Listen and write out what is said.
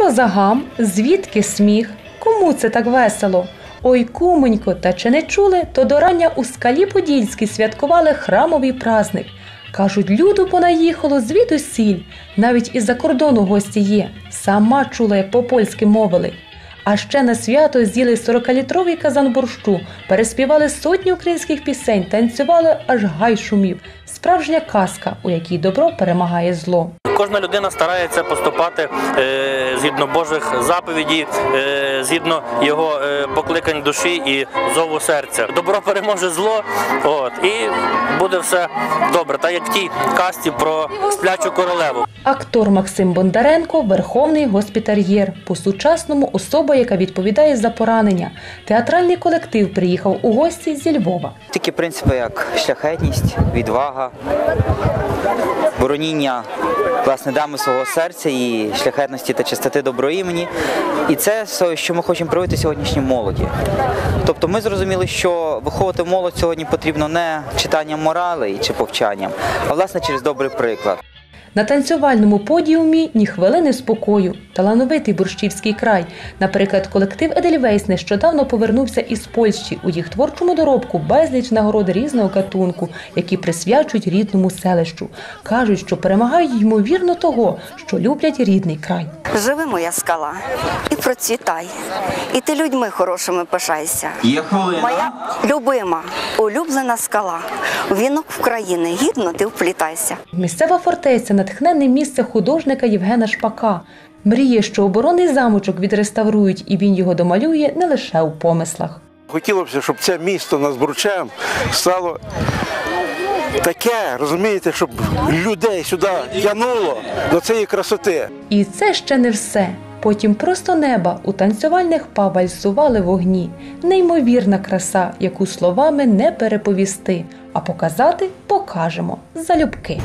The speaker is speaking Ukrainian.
Що за гам? Звідки сміх? Кому це так весело? Ой, куменько, та чи не чули, то до рання у скалі Подільській святкували храмовий праздник. Кажуть, люду понаїхало звідусіль. Навіть із-за кордону гості є. Сама чула, як по-польськи мовили. А ще на свято з'їли 40-літровий казан борщу, переспівали сотні українських пісень, танцювали аж гай шумів. Справжня казка, у якій добро перемагає зло. Кожна людина старається поступати е, згідно Божих заповідей, е, згідно його е, покликань душі і зову серця. Добро переможе зло, от і буде все добре. Та як в тій касті про сплячу королеву. Актор Максим Бондаренко верховний госпітальєр, по-сучасному особа, яка відповідає за поранення. Театральний колектив приїхав у гості зі Львова. Такі принципи, як шляхетність, відвага, бороніння власне дами свого серця і шляхетності та чистоти доброімені. І це все, що ми хочемо проявити сьогоднішній молоді. Тобто ми зрозуміли, що виховувати молодь сьогодні потрібно не читанням моралей чи повчанням, а власне через добрий приклад. На танцювальному подіумі ні хвилини спокою. Талановитий борщівський край. Наприклад, колектив Едельвейс нещодавно повернувся із Польщі. У їх творчому доробку безліч нагород різного гатунку, які присвячують рідному селищу. Кажуть, що перемагають ймовірно того, що люблять рідний край. Живи моя скала і процвітай, і ти людьми хорошими пишайся. Є хвилина. Моя любима, улюблена скала. Вінок України гідно ти вплітайся. Місцева фортеця натхненне місце художника Євгена Шпака. Мріє, що оборонний замочок відреставрують, і він його домалює не лише у помислах. Хотілося б, щоб це місто над Бручем стало таке, розумієте, щоб людей сюди тянуло до цієї красоти. І це ще не все. Потім просто неба у танцювальних па вальсували вогні. Неймовірна краса, яку словами не переповісти, а показати покажемо залюбки.